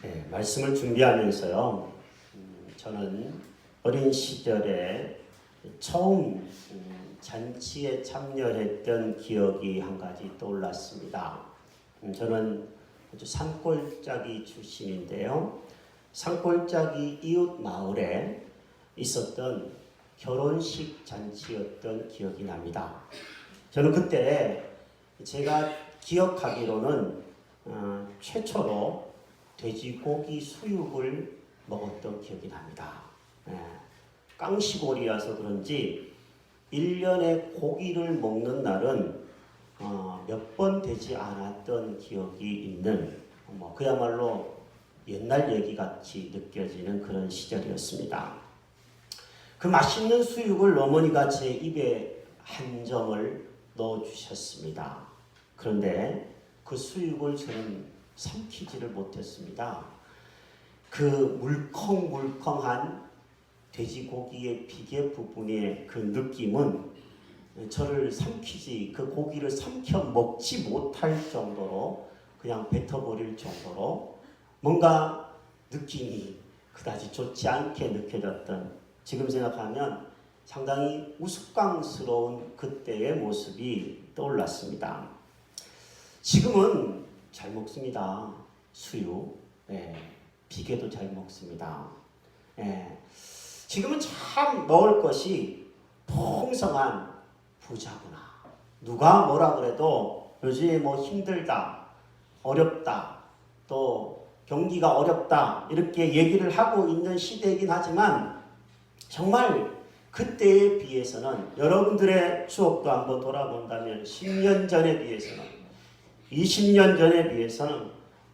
네, 말씀을 준비하면서요. 음, 저는 어린 시절에 처음 음, 잔치에 참여했던 기억이 한 가지 떠올랐습니다. 음, 저는 아주 산골짜기 출신인데요. 산골짜기 이웃 마을에 있었던 결혼식 잔치였던 기억이 납니다. 저는 그때 제가 기억하기로는 어, 최초로 돼지고기 수육을 먹었던 기억이 납니다. 예, 깡시골이라서 그런지 1년에 고기를 먹는 날은 어, 몇 번 되지 않았던 기억이 있는 뭐 그야말로 옛날 얘기 같이 느껴지는 그런 시절이었습니다. 그 맛있는 수육을 어머니가 제 입에 한 점을 넣어 주셨습니다. 그런데 그 수육을 저는 삼키지를 못했습니다. 그 물컹물컹한 돼지고기의 비계 부분의 그 느낌은 저를 삼키지 그 고기를 삼켜 먹지 못할 정도로 그냥 뱉어버릴 정도로 뭔가 느낌이 그다지 좋지 않게 느껴졌던 지금 생각하면 상당히 우스꽝스러운 그때의 모습이 떠올랐습니다. 지금은 잘 먹습니다. 수육, 예, 비계도 잘 먹습니다. 예, 지금은 참 먹을 것이 풍성한 부자구나. 누가 뭐라 그래도 요즘에 뭐 힘들다, 어렵다, 또 경기가 어렵다 이렇게 얘기를 하고 있는 시대이긴 하지만 정말 그때에 비해서는 여러분들의 추억도 한번 돌아본다면 10년 전에 비해서는 20년 전에 비해서는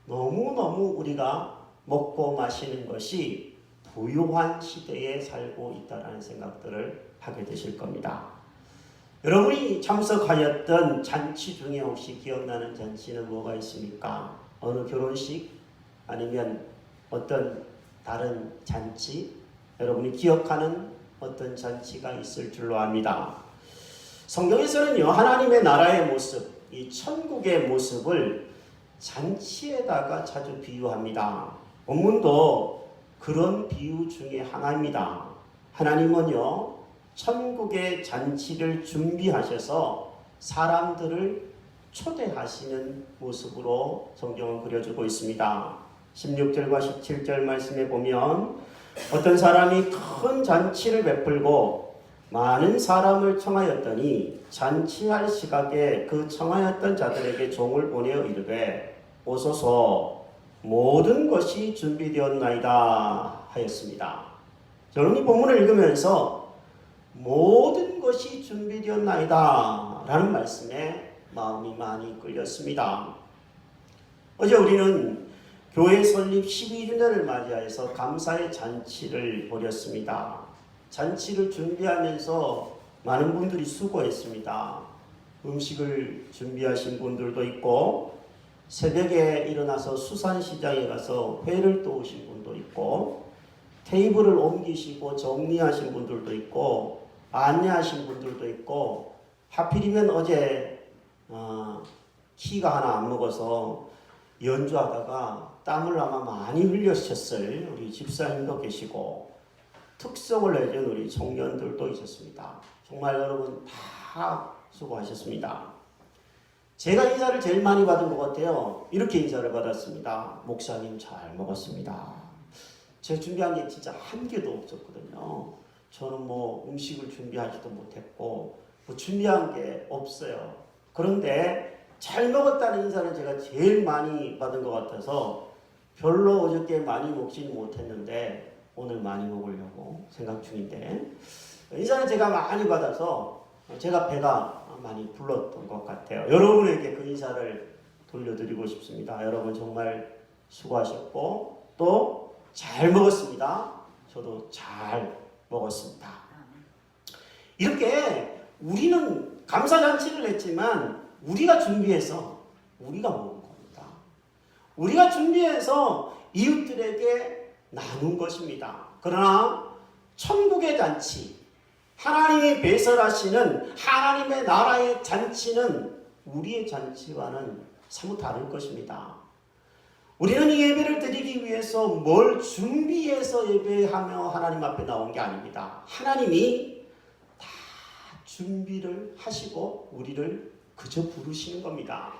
너무너무 우리가 먹고 마시는 것이 부유한 시대에 살고 있다는 생각들을 하게 되실 겁니다. 여러분이 참석하였던 잔치 중에 혹시 기억나는 잔치는 뭐가 있습니까? 어느 결혼식 아니면 어떤 다른 잔치 여러분이 기억하는 어떤 잔치가 있을 줄로 압니다. 성경에서는요 하나님의 나라의 모습, 이 천국의 모습을 잔치에다가 자주 비유합니다. 본문도 그런 비유 중에 하나입니다. 하나님은요 천국의 잔치를 준비하셔서 사람들을 초대하시는 모습으로 성경은 그려주고 있습니다. 16절과 17절 말씀에 보면 어떤 사람이 큰 잔치를 베풀고 많은 사람을 청하였더니 잔치할 시각에 그 청하였던 자들에게 종을 보내어 이르되 오소서 모든 것이 준비되었나이다 하였습니다. 저는 이 본문을 읽으면서 모든 것이 준비되었나이다 라는 말씀에 마음이 많이 끌렸습니다. 어제 우리는 교회 설립 12주년을 맞이해서 감사의 잔치를 벌였습니다. 잔치를 준비하면서 많은 분들이 수고했습니다. 음식을 준비하신 분들도 있고 새벽에 일어나서 수산시장에 가서 회를 떠오신 분도 있고 테이블을 옮기시고 정리하신 분들도 있고 안내하신 분들도 있고 하필이면 어제 어, 키가 하나 안 먹어서 연주하다가 땀을 아마 많이 흘렸었을 우리 집사님도 계시고 특성을 내준 우리 청년들도 있었습니다. 정말 여러분 다 수고하셨습니다. 제가 인사를 제일 많이 받은 것 같아요. 이렇게 인사를 받았습니다. 목사님 잘 먹었습니다. 제가 준비한 게 진짜 한 개도 없었거든요. 저는 뭐 음식을 준비하지도 못했고 뭐 준비한 게 없어요. 그런데 잘 먹었다는 인사를 제가 제일 많이 받은 것 같아서 별로 어저께 많이 먹지는 못했는데 오늘 많이 먹으려고 생각 중인데 인사는 제가 많이 받아서 제가 배가 많이 불렀던 것 같아요. 여러분에게 그 인사를 돌려드리고 싶습니다. 여러분 정말 수고하셨고 또 잘 먹었습니다. 저도 잘 먹었습니다. 이렇게 우리는 감사 잔치를 했지만 우리가 준비해서 우리가 먹은 겁니다. 우리가 준비해서 이웃들에게 나눈 것입니다. 그러나 천국의 잔치, 하나님이 배설하시는 하나님의 나라의 잔치는 우리의 잔치와는 사뭇 다를 것입니다. 우리는 이 예배를 드리기 위해서 뭘 준비해서 예배하며 하나님 앞에 나온 게 아닙니다. 하나님이 다 준비를 하시고 우리를 그저 부르시는 겁니다.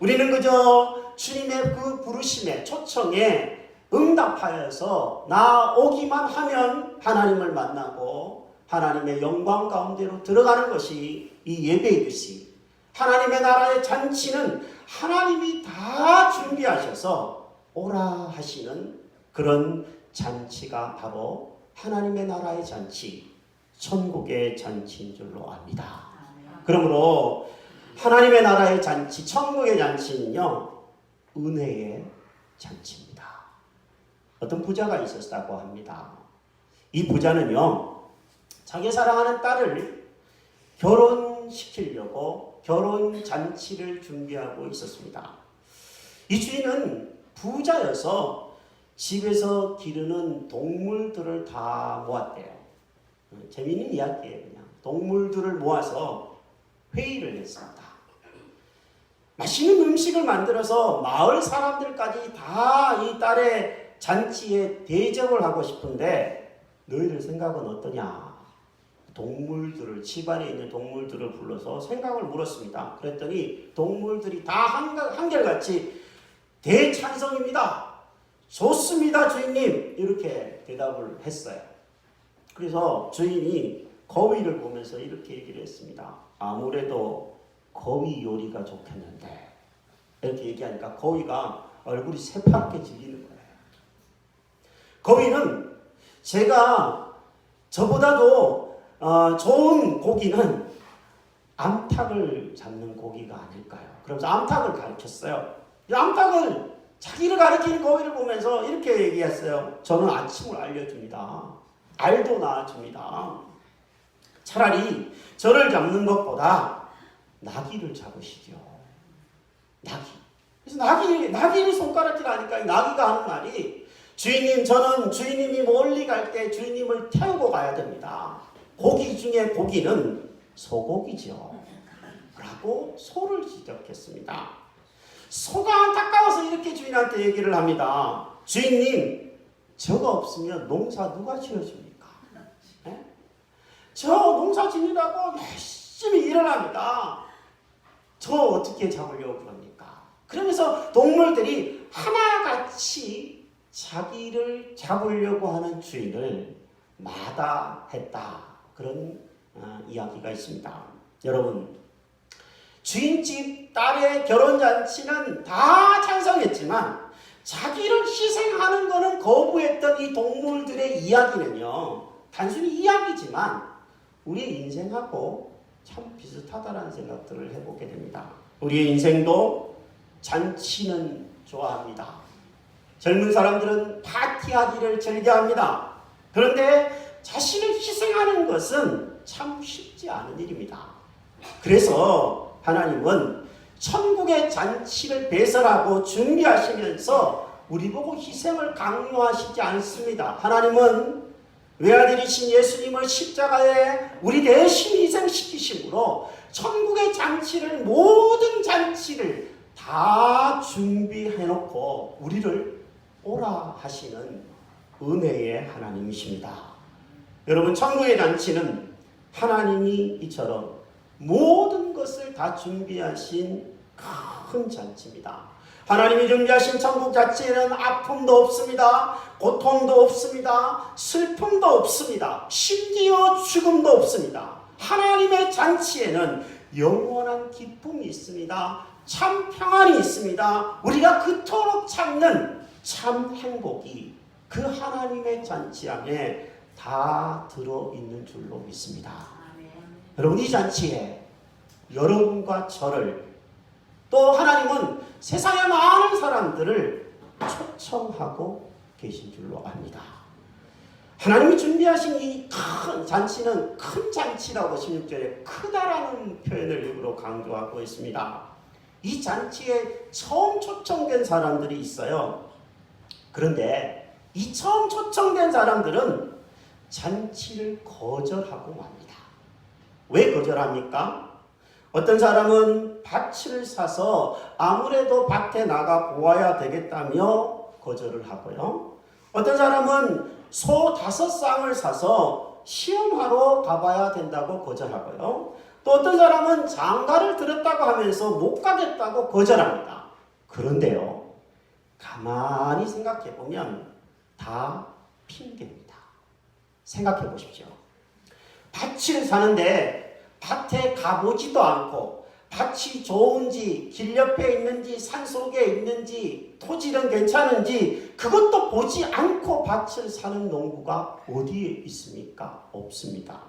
우리는 그저 주님의 그 부르심에 초청에 응답하여서 나오기만 하면 하나님을 만나고 하나님의 영광 가운데로 들어가는 것이 이 예배이듯이 하나님의 나라의 잔치는 하나님이 다 준비하셔서 오라 하시는 그런 잔치가 바로 하나님의 나라의 잔치, 천국의 잔치인 줄로 압니다. 그러므로 하나님의 나라의 잔치, 천국의 잔치는요, 은혜의 잔치입니다. 어떤 부자가 있었다고 합니다. 이 부자는요, 자기 사랑하는 딸을 결혼시키려고 결혼 잔치를 준비하고 있었습니다. 이 주인은 부자여서 집에서 기르는 동물들을 다 모았대요. 음, 재미있는 이야기예요, 그냥. 동물들을 모아서 회의를 했습니다. 맛있는 음식을 만들어서 마을 사람들까지 다 이 딸의 잔치에 대접을 하고 싶은데 너희들 생각은 어떠냐? 동물들을 집안에 있는 동물들을 불러서 생각을 물었습니다. 그랬더니 동물들이 다 한결같이 대찬성입니다. 좋습니다, 주인님. 이렇게 대답을 했어요. 그래서 주인이 거위를 보면서 이렇게 얘기를 했습니다. 아무래도 거위 요리가 좋겠는데 이렇게 얘기하니까 거위가 얼굴이 새파랗게 질리는 거예요. 거위는 제가 저보다도 어, 좋은 고기는 암탉을 잡는 고기가 아닐까요? 그러면서 암탉을 가르쳤어요. 이 암탉을 자기를 가리키는 거위를 보면서 이렇게 얘기했어요. 저는 아침을 알려줍니다. 알도 낳아줍니다. 차라리 저를 잡는 것보다 나귀를 잡으시죠. 나귀. 그래서 나귀, 나귀를 손가락질 하니까 이 나귀가 하는 말이 주인님, 저는 주인님이 멀리 갈 때 주인님을 태우고 가야 됩니다. 고기 중에 고기는 소고기죠. 라고 소를 지적했습니다. 소가 안타까워서 이렇게 주인한테 얘기를 합니다. 주인님, 저가 없으면 농사 누가 지어줍니까? 예? 저 농사 지느라고 열심히 일을 합니다. 저 어떻게 잡으려고 그럽니까? 그러면서 동물들이 하나같이 자기를 잡으려고 하는 주인을 마다했다. 그런 어, 이야기가 있습니다. 여러분, 주인집 딸의 결혼잔치는 다 찬성했지만 자기를 희생하는 것은 거부했던 이 동물들의 이야기는요, 단순히 이야기지만 우리의 인생하고 참 비슷하다라는 생각들을 해보게 됩니다. 우리의 인생도 잔치는 좋아합니다. 젊은 사람들은 파티하기를 즐겨합니다. 그런데 자신을 희생하는 것은 참 쉽지 않은 일입니다. 그래서 하나님은 천국의 잔치를 배설하고 준비하시면서 우리 보고 희생을 강요하시지 않습니다. 하나님은 외아들이신 예수님을 십자가에 우리 대신 희생시키심으로 천국의 잔치를 모든 잔치를 다 준비해 놓고 우리를 오라 하시는 은혜의 하나님이십니다. 여러분 천국의 잔치는 하나님이 이처럼 모든 것을 다 준비하신 큰 잔치입니다. 하나님이 준비하신 천국 자체에는 아픔도 없습니다. 고통도 없습니다. 슬픔도 없습니다. 심지어 죽음도 없습니다. 하나님의 잔치에는 영원한 기쁨이 있습니다. 참 평안이 있습니다. 우리가 그토록 찾는 참 행복이 그 하나님의 잔치 안에 다 들어있는 줄로 믿습니다. 여러분 이 잔치에 여러분과 저를 또 하나님은 세상의 많은 사람들을 초청하고 계신 줄로 압니다. 하나님이 준비하신 이 큰 잔치는 큰 잔치라고 16절에 크다라는 표현을 일부러 강조하고 있습니다. 이 잔치에 처음 초청된 사람들이 있어요. 그런데 이 처음 초청된 사람들은 잔치를 거절하고 맙니다. 왜 거절합니까? 어떤 사람은 밭을 사서 아무래도 밭에 나가 보아야 되겠다며 거절을 하고요. 어떤 사람은 소 다섯 쌍을 사서 시험하러 가봐야 된다고 거절하고요. 또 어떤 사람은 장가를 들었다고 하면서 못 가겠다고 거절합니다. 그런데요, 가만히 생각해 보면 다 핑계입니다. 생각해 보십시오. 밭을 사는데 밭에 가보지도 않고 밭이 좋은지 길 옆에 있는지 산 속에 있는지 토질은 괜찮은지 그것도 보지 않고 밭을 사는 농부가 어디에 있습니까? 없습니다.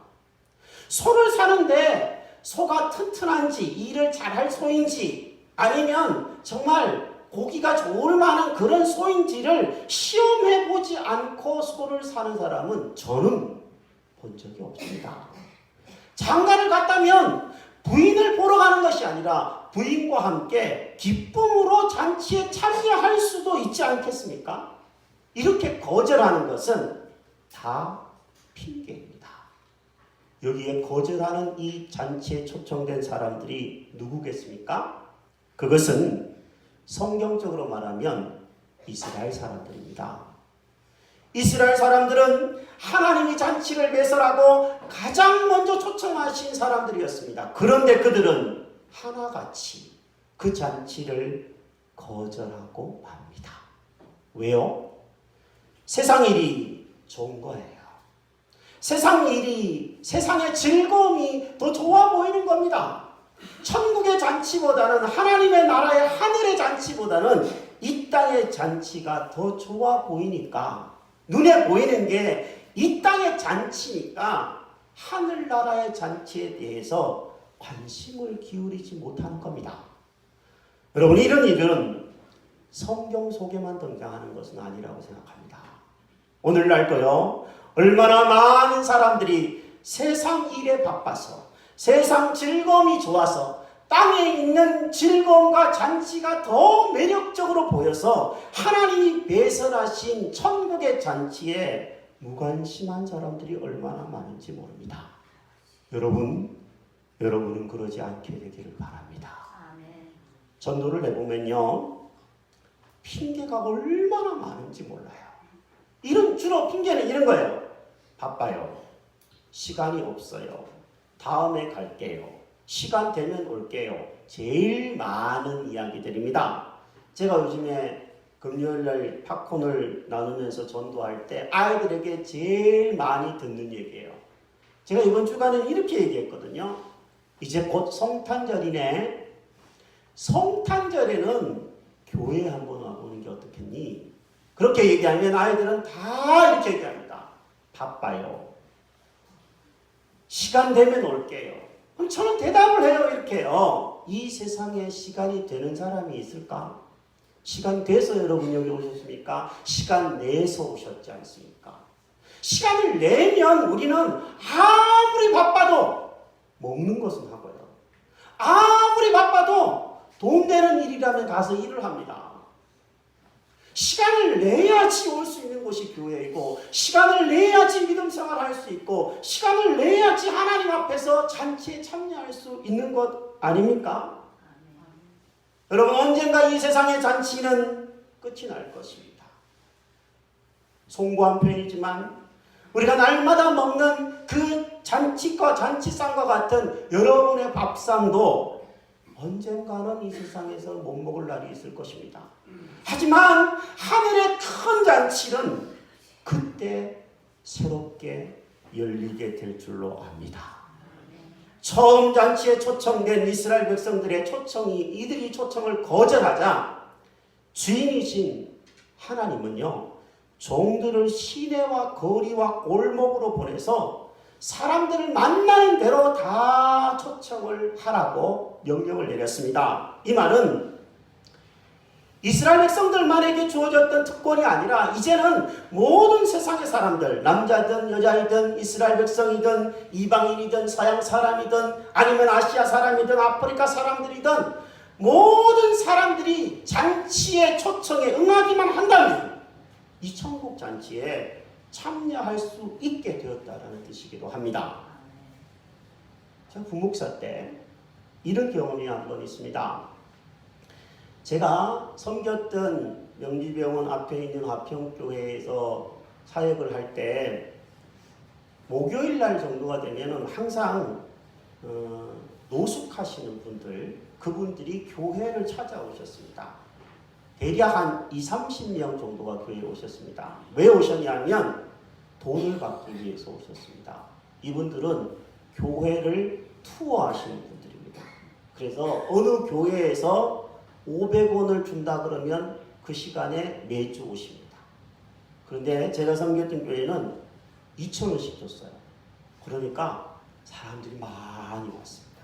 소를 사는데 소가 튼튼한지 일을 잘할 소인지 아니면 정말 고기가 좋을 만한 그런 소인지를 시험해 보지 않고 소를 사는 사람은 저는 본 적이 없습니다. 장가를 갔다면 부인을 보러 가는 것이 아니라 부인과 함께 기쁨으로 잔치에 참여할 수도 있지 않겠습니까? 이렇게 거절하는 것은 다 핑계입니다. 여기에 거절하는 이 잔치에 초청된 사람들이 누구겠습니까? 그것은 성경적으로 말하면 이스라엘 사람들입니다. 이스라엘 사람들은 하나님이 잔치를 배설하고 가장 먼저 초청하신 사람들이었습니다. 그런데 그들은 하나같이 그 잔치를 거절하고 맙니다. 왜요? 세상 일이 좋은 거예요. 세상 일이, 세상의 즐거움이 더 좋아 보이는 겁니다. 천국의 잔치보다는 하나님의 나라의 하늘의 잔치보다는 이 땅의 잔치가 더 좋아 보이니까 눈에 보이는 게 이 땅의 잔치니까 하늘나라의 잔치에 대해서 관심을 기울이지 못하는 겁니다. 여러분 이런 일은 성경 속에만 등장하는 것은 아니라고 생각합니다. 오늘날도요 얼마나 많은 사람들이 세상 일에 바빠서 세상 즐거움이 좋아서 땅에 있는 즐거움과 잔치가 더 매력적으로 보여서 하나님이 배설하신 천국의 잔치에 무관심한 사람들이 얼마나 많은지 모릅니다. 여러분, 여러분은 그러지 않게 되기를 바랍니다. 전도를 해보면요, 핑계가 얼마나 많은지 몰라요. 이런 주로 핑계는 이런 거예요. 바빠요. 시간이 없어요. 다음에 갈게요. 시간 되면 올게요. 제일 많은 이야기들입니다. 제가 요즘에 금요일날 팝콘을 나누면서 전도할 때 아이들에게 제일 많이 듣는 얘기예요. 제가 이번 주간에 이렇게 얘기했거든요. 이제 곧 성탄절이네. 성탄절에는 교회 한번 와보는 게 어떻겠니? 그렇게 얘기하면 아이들은 다 이렇게 얘기합니다. 바빠요. 시간 되면 올게요. 그럼 저는 대답을 해요, 이렇게요. 이 세상에 시간이 되는 사람이 있을까? 시간 돼서 여러분 여기 오셨습니까? 시간 내서 오셨지 않습니까? 시간을 내면 우리는 아무리 바빠도 먹는 것은 하고요. 아무리 바빠도 돈 되는 일이라면 가서 일을 합니다. 시간을 내야지 올 수 있는 곳이 교회이고 시간을 내야지 믿음 생활할 수 있고 시간을 내야지 하나님 앞에서 잔치에 참여할 수 있는 것 아닙니까? 여러분 언젠가 이 세상의 잔치는 끝이 날 것입니다. 송구한 표현이지만 우리가 날마다 먹는 그 잔치과 잔치상과 같은 여러분의 밥상도 언젠가는 이 세상에서 못 먹을 날이 있을 것입니다. 하지만 하늘의 큰 잔치는 그때 새롭게 열리게 될 줄로 압니다. 처음 잔치에 초청된 이스라엘 백성들의 초청이 이들이 초청을 거절하자 주인이신 하나님은요 종들을 시내와 거리와 골목으로 보내서 사람들을 만나는 대로 다 초청을 하라고 명령을 내렸습니다. 이 말은 이스라엘 백성들만에게 주어졌던 특권이 아니라 이제는 모든 세상의 사람들 남자든 여자이든 이스라엘 백성이든 이방인이든 서양 사람이든 아니면 아시아 사람이든 아프리카 사람들이든 모든 사람들이 잔치의 초청에 응하기만 한다면 이 천국 잔치에 참여할 수 있게 되었다라는 뜻이기도 합니다. 제가 부목사 때 이런 경험이 한 번 있습니다. 제가 섬겼던 영지병원 앞에 있는 화평교회에서 사역을 할 때 목요일 날 정도가 되면은 항상 어, 노숙하시는 분들 그분들이 교회를 찾아오셨습니다. 대략 한 2, 30명 정도가 교회에 오셨습니다. 왜 오셨냐면 돈을 받기 위해서 오셨습니다. 이분들은 교회를 투어하시는 분들입니다. 그래서 어느 교회에서 500원을 준다 그러면 그 시간에 매주 오십니다. 그런데 제가 섬겼던 교회는 2,000원씩 줬어요. 그러니까 사람들이 많이 왔습니다.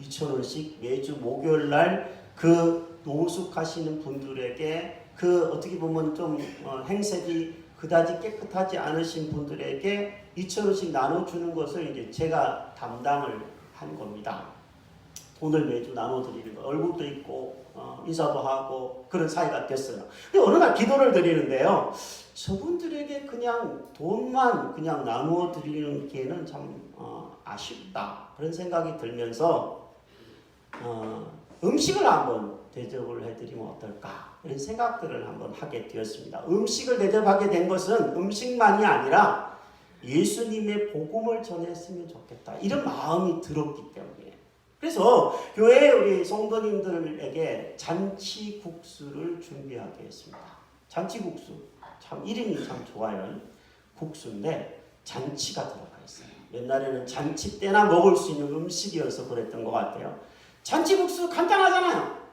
2,000원씩 매주 목요일 날 그 노숙하시는 분들에게 그 어떻게 보면 좀 어, 행색이 그다지 깨끗하지 않으신 분들에게 2,000원씩 나눠주는 것을 이제 제가 담당을 한 겁니다. 돈을 매주 나눠드리는 거, 얼굴도 있고 어, 인사도 하고 그런 사이가 됐어요. 근데 어느 날 기도를 드리는데요. 저분들에게 그냥 돈만 그냥 나누어 드리는 게는 참 어, 아쉽다 그런 생각이 들면서 어, 음식을 한번 대접을 해드리면 어떨까 이런 생각들을 한번 하게 되었습니다. 음식을 대접하게 된 것은 음식만이 아니라 예수님의 복음을 전했으면 좋겠다 이런 마음이 들었기 때문에 그래서 교회 우리 성도님들에게 잔치국수를 준비하게 했습니다. 잔치국수 참 이름이 참 좋아요. 국수인데 잔치가 들어가 있어요. 옛날에는 잔치 때나 먹을 수 있는 음식이어서 그랬던 것 같아요. 잔치국수 간단하잖아요.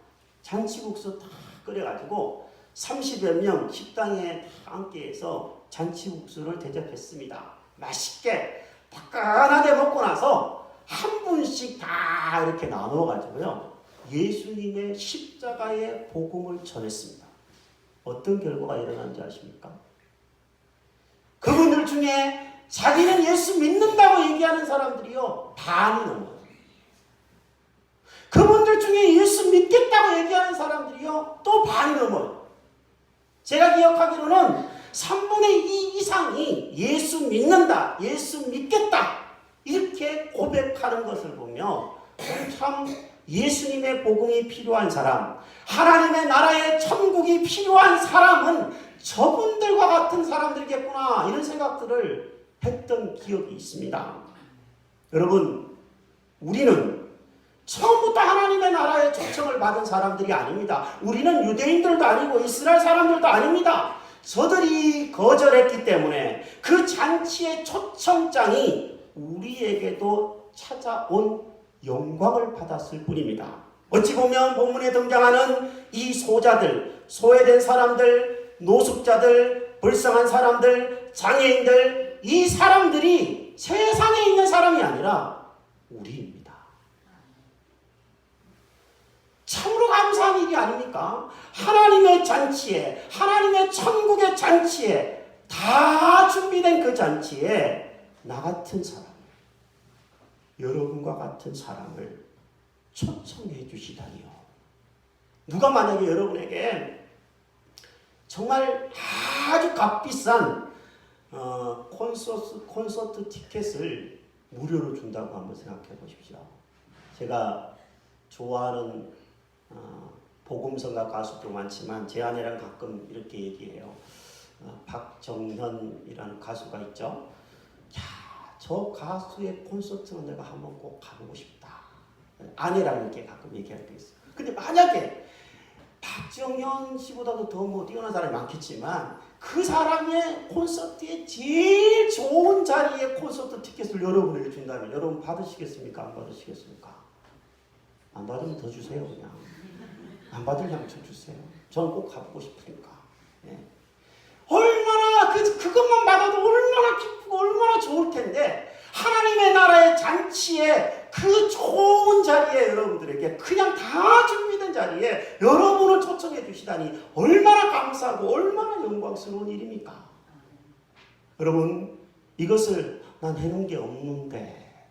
잔치국수 다 끓여가지고 30여 명 식당에 다 함께 해서 잔치국수를 대접했습니다. 맛있게 따끈하게 먹고 나서 한 분씩 다 이렇게 나눠가지고요. 예수님의 십자가의 복음을 전했습니다. 어떤 결과가 일어난지 아십니까? 그분들 중에 자기는 예수 믿는다고 얘기하는 사람들이요. 반이 넘어요. 그분들 중에 예수 믿겠다고 얘기하는 사람들이요. 또 반이 넘어요. 제가 기억하기로는 3분의 2 이상이 예수 믿는다, 예수 믿겠다, 이렇게 고백하는 것을 보며 참 예수님의 복음이 필요한 사람, 하나님의 나라의 천국이 필요한 사람은 저분들과 같은 사람들이겠구나, 이런 생각들을 했던 기억이 있습니다. 여러분, 우리는 처음부터 하나님의 나라에 초청을 받은 사람들이 아닙니다. 우리는 유대인들도 아니고 이스라엘 사람들도 아닙니다. 저들이 거절했기 때문에 그 잔치의 초청장이 우리에게도 찾아온 영광을 받았을 뿐입니다. 어찌 보면 본문에 등장하는 이 소자들, 소외된 사람들, 노숙자들, 불쌍한 사람들, 장애인들, 이 사람들이 세상에 있는 사람이 아니라 우리입니다. 참으로 감사한 일이 아닙니까? 하나님의 잔치에, 하나님의 천국의 잔치에, 다 준비된 그 잔치에 나 같은 사람, 여러분과 같은 사람을 초청해 주시다니요. 누가 만약에 여러분에게 정말 아주 값비싼 어, 콘서트, 콘서트 티켓을 무료로 준다고 한번 생각해 보십시오. 제가 좋아하는 어, 복음성가 가수도 많지만 제 아내랑 가끔 이렇게 얘기해요. 어, 박정현이라는 가수가 있죠. 야, 저 가수의 콘서트는 내가 한번 꼭 가보고 싶다. 아내랑 이렇게 가끔 얘기할 때 있어요. 근데 만약에 박정현 씨보다도 더 뭐 뛰어난 사람이 많겠지만 그 사람의 콘서트에 제일 좋은 자리에 콘서트 티켓을 여러분에게 준다면 여러분 받으시겠습니까? 안 받으시겠습니까? 안 받으면 더 주세요 그냥. 안 받으려면 좀 주세요. 저는 꼭 가보고 싶으니까. 예. 얼마나 그 그것만 받아도 얼마나 기쁘고 얼마나 좋을 텐데 하나님의 나라의 잔치에 그 좋은 자리에 여러분들에게 그냥 다 준비된 자리에 여러분을 초청해 주시다니 얼마나 감사하고 얼마나 영광스러운 일입니까? 여러분 이것을 난 해놓은 게 없는데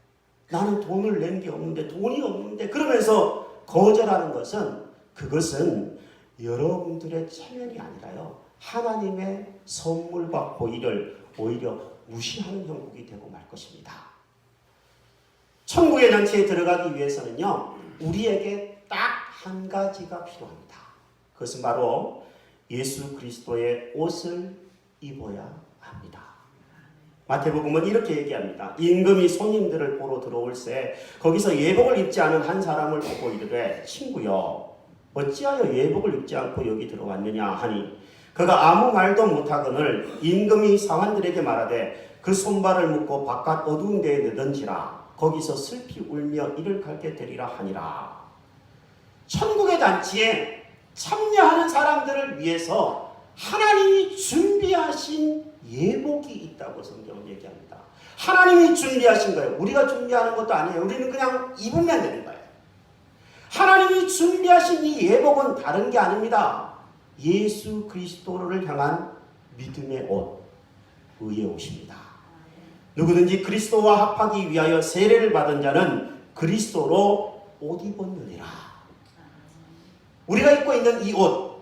나는 돈을 낸 게 없는데 돈이 없는데 그러면서 거절하는 것은 그것은 여러분들의 체면이 아니라요. 하나님의 선물과 호의를 오히려 무시하는 형국이 되고 말 것입니다. 천국의 잔치에 들어가기 위해서는요. 우리에게 딱 한 가지가 필요합니다. 그것은 바로 예수 그리스도의 옷을 입어야 합니다. 마태복음은 이렇게 얘기합니다. 임금이 손님들을 보러 들어올세 거기서 예복을 입지 않은 한 사람을 보고 이르되 친구여 어찌하여 예복을 입지 않고 여기 들어왔느냐 하니 그가 아무 말도 못하거늘 임금이 상한들에게 말하되 그 손발을 묶고 바깥 어두운 데에 내던지라 거기서 슬피 울며 이를 갈게 되리라 하니라 천국의 잔치에 참여하는 사람들을 위해서 하나님이 준비하신 예복이 있다고 성경은 얘기합니다. 하나님이 준비하신 거예요. 우리가 준비하는 것도 아니에요. 우리는 그냥 입으면 되는 거예요. 하나님이 준비하신 이 예복은 다른 게 아닙니다. 예수 그리스도를 향한 믿음의 옷, 의의 옷입니다. 누구든지 그리스도와 합하기 위하여 세례를 받은 자는 그리스도로 옷 입었느니라. 우리가 입고 있는 이 옷,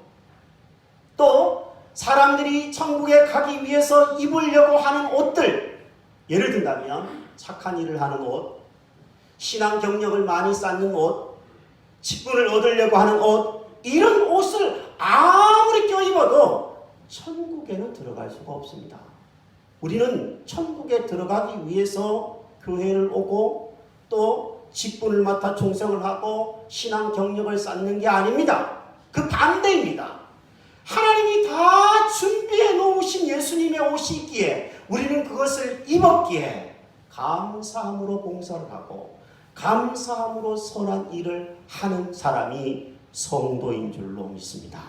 또 사람들이 천국에 가기 위해서 입으려고 하는 옷들, 예를 든다면 착한 일을 하는 옷, 신앙 경력을 많이 쌓는 옷, 직분을 얻으려고 하는 옷, 이런 옷을 아무리 껴입어도 천국에는 들어갈 수가 없습니다. 우리는 천국에 들어가기 위해서 교회를 오고 또 직분을 맡아 총성을 하고 신앙 경력을 쌓는 게 아닙니다. 그 반대입니다. 하나님이 다 준비해 놓으신 예수님의 옷이 있기에 우리는 그것을 입었기에 감사함으로 봉사를 하고 감사함으로 선한 일을 하는 사람이 성도인 줄로 믿습니다.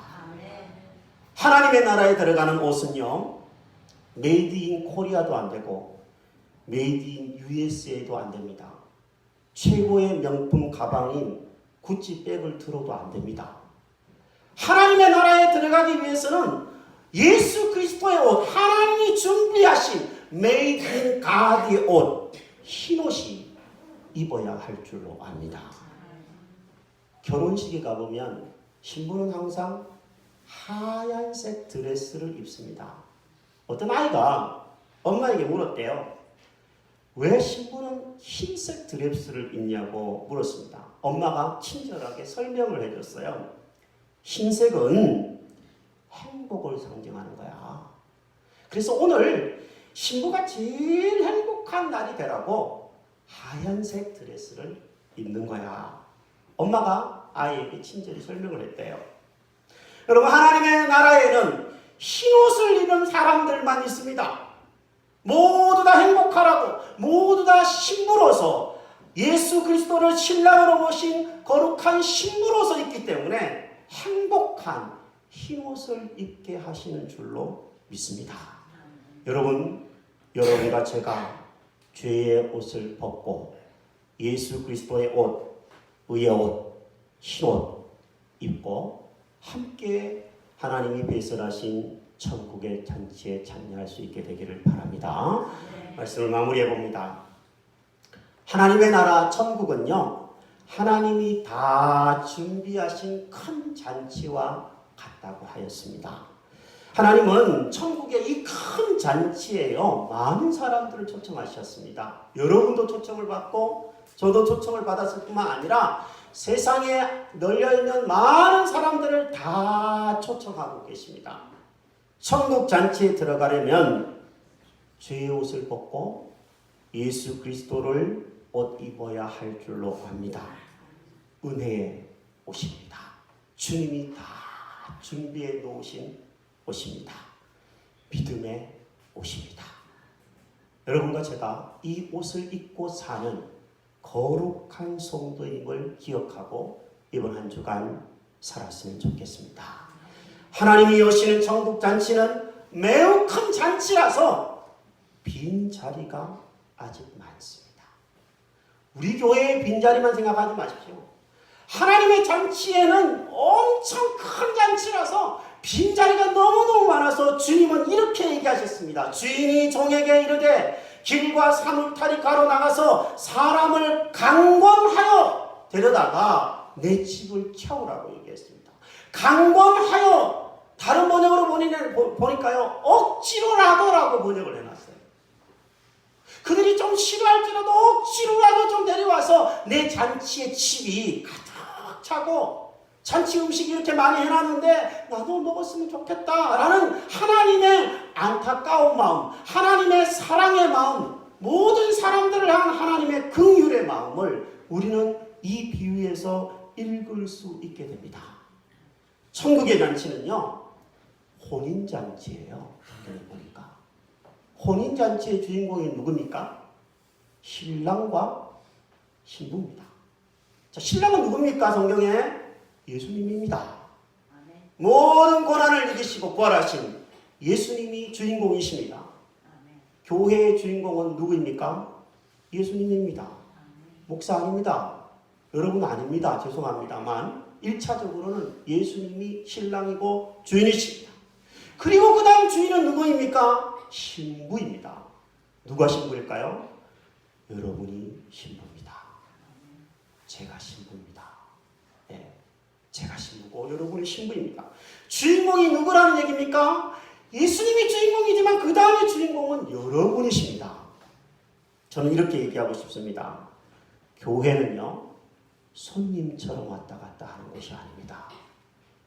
하나님의 나라에 들어가는 옷은요, 메이드 인 코리아도 안 되고, 메이드 인 USA도 안 됩니다. 최고의 명품 가방인 구찌 백을 들어도 안 됩니다. 하나님의 나라에 들어가기 위해서는 예수 그리스도의 옷, 하나님이 준비하신 메이드 인 가드의 옷, 흰 옷이 입어야 할 줄로 압니다. 결혼식에 가보면 신부는 항상 하얀색 드레스를 입습니다. 어떤 아이가 엄마에게 물었대요. 왜 신부는 흰색 드레스를 입냐고 물었습니다. 엄마가 친절하게 설명을 해줬어요. 흰색은 행복을 상징하는 거야. 그래서 오늘 신부가 제일 행복한 날이 되라고 하얀색 드레스를 입는 거야. 엄마가 아이에게 친절히 설명을 했대요. 여러분, 하나님의 나라에는 흰 옷을 입은 사람들만 있습니다. 모두 다 행복하라고, 모두 다 신부로서 예수 그리스도를 신랑으로 모신 거룩한 신부로서 있기 때문에 행복한 흰 옷을 입게 하시는 줄로 믿습니다. 여러분, 여러분과 제가 죄의 옷을 벗고 예수 그리스도의 옷, 의의 옷, 흰옷 입고 함께 하나님이 배설하신 천국의 잔치에 참여할 수 있게 되기를 바랍니다. 말씀을 마무리해 봅니다. 하나님의 나라 천국은요, 하나님이 다 준비하신 큰 잔치와 같다고 하였습니다. 하나님은 천국의 이 큰 잔치에요, 많은 사람들을 초청하셨습니다. 여러분도 초청을 받고, 저도 초청을 받았을 뿐만 아니라 세상에 널려있는 많은 사람들을 다 초청하고 계십니다. 천국 잔치에 들어가려면 죄의 옷을 벗고 예수 그리스도를 옷 입어야 할 줄로 압니다. 은혜의 옷입니다. 주님이 다 준비해 놓으신 옷입니다. 믿음의 옷입니다. 여러분과 제가 이 옷을 입고 사는 거룩한 성도임을 기억하고 이번 한 주간 살았으면 좋겠습니다. 하나님이 여시는 천국 잔치는 매우 큰 잔치라서 빈 자리가 아직 많습니다. 우리 교회의 빈 자리만 생각하지 마십시오. 하나님의 잔치에는 엄청 큰 잔치라서 빈자리가 너무너무 많아서 주님은 이렇게 얘기하셨습니다. 주인이 종에게 이르되 길과 산울타리 가로 나가서 사람을 강권하여 데려다가 내 집을 채우라고 얘기했습니다. 강권하여 다른 번역으로 보니까요 억지로라도라고 번역을 해놨어요. 그들이 좀 싫어할지라도 억지로라도 좀 데려와서 내 잔치의 칩이 가득 차고 잔치 음식이 이렇게 많이 해놨는데 나도 먹었으면 좋겠다라는 하나님의 안타까운 마음, 하나님의 사랑의 마음, 모든 사람들을 향한 하나님의 긍휼의 마음을 우리는 이 비유에서 읽을 수 있게 됩니다. 천국의 잔치는요 혼인 잔치예요. 보니까 혼인 잔치의 주인공이 누굽니까? 신랑과 신부입니다. 자, 신랑은 누굽니까? 성경에 예수님입니다. 모든 고난을 이기시고 부활하신 예수님이 주인공이십니다. 아멘. 교회의 주인공은 누구입니까? 예수님입니다. 아멘. 목사 아닙니다. 여러분 아닙니다. 죄송합니다만 1차적으로는 예수님이 신랑이고 주인이십니다. 그리고 그 다음 주인은 누구입니까? 신부입니다. 누가 신부일까요? 여러분이 신부입니다. 제가 신부입니다. 네, 제가 신부고 여러분이 신부입니다. 주인공이 누구라는 얘기입니까? 예수님이 주인공이지만 그 다음에 주인공은 여러분이십니다. 저는 이렇게 얘기하고 싶습니다. 교회는요, 손님처럼 왔다 갔다 하는 곳이 아닙니다.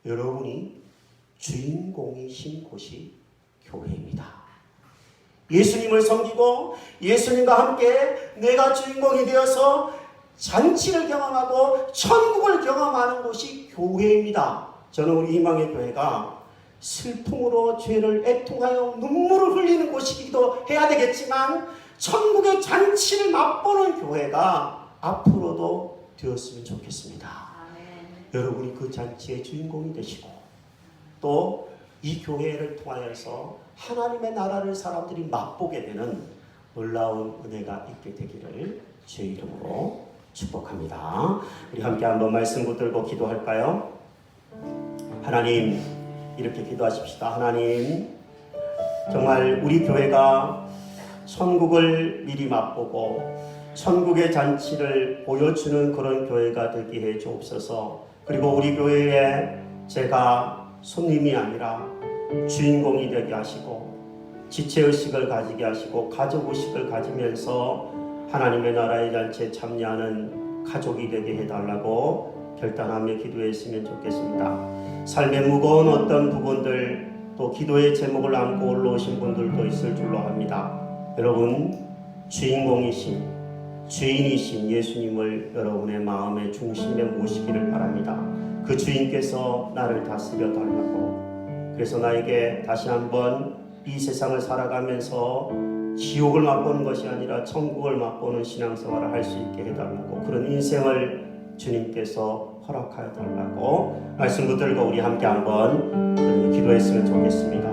여러분이 주인공이신 곳이 교회입니다. 예수님을 섬기고 예수님과 함께 내가 주인공이 되어서 잔치를 경험하고 천국을 경험하는 곳이 교회입니다. 저는 우리 희망의 교회가 슬픔으로 죄를 애통하여 눈물을 흘리는 곳이기도 해야 되겠지만 천국의 잔치를 맛보는 교회가 앞으로도 되었으면 좋겠습니다. 아멘. 여러분이 그 잔치의 주인공이 되시고 또 이 교회를 통하여서 하나님의 나라를 사람들이 맛보게 되는 놀라운 은혜가 있게 되기를 주의 이름으로 축복합니다. 우리 함께 한번 말씀 붙들고 기도할까요? 하나님 이렇게 기도하십시다. 하나님 정말 우리 교회가 천국을 미리 맛보고 천국의 잔치를 보여주는 그런 교회가 되게 해 주옵소서. 그리고 우리 교회에 제가 손님이 아니라 주인공이 되게 하시고 지체의식을 가지게 하시고 가족의식을 가지면서 하나님의 나라의 잔치에 참여하는 가족이 되게 해달라고 결단하며 기도했으면 좋겠습니다. 삶의 무거운 어떤 부분들 또 기도의 제목을 안고 올라오신 분들도 있을 줄로 합니다. 여러분 주인공이신 주인이신 예수님을 여러분의 마음의 중심에 모시기를 바랍니다. 그 주인께서 나를 다스려 달라고 그래서 나에게 다시 한번 이 세상을 살아가면서 지옥을 맛보는 것이 아니라 천국을 맛보는 신앙생활을 할 수 있게 해달라고 그런 인생을 주님께서 허락하여 달라고 말씀 붙들고 우리 함께 한번 기도했으면 좋겠습니다.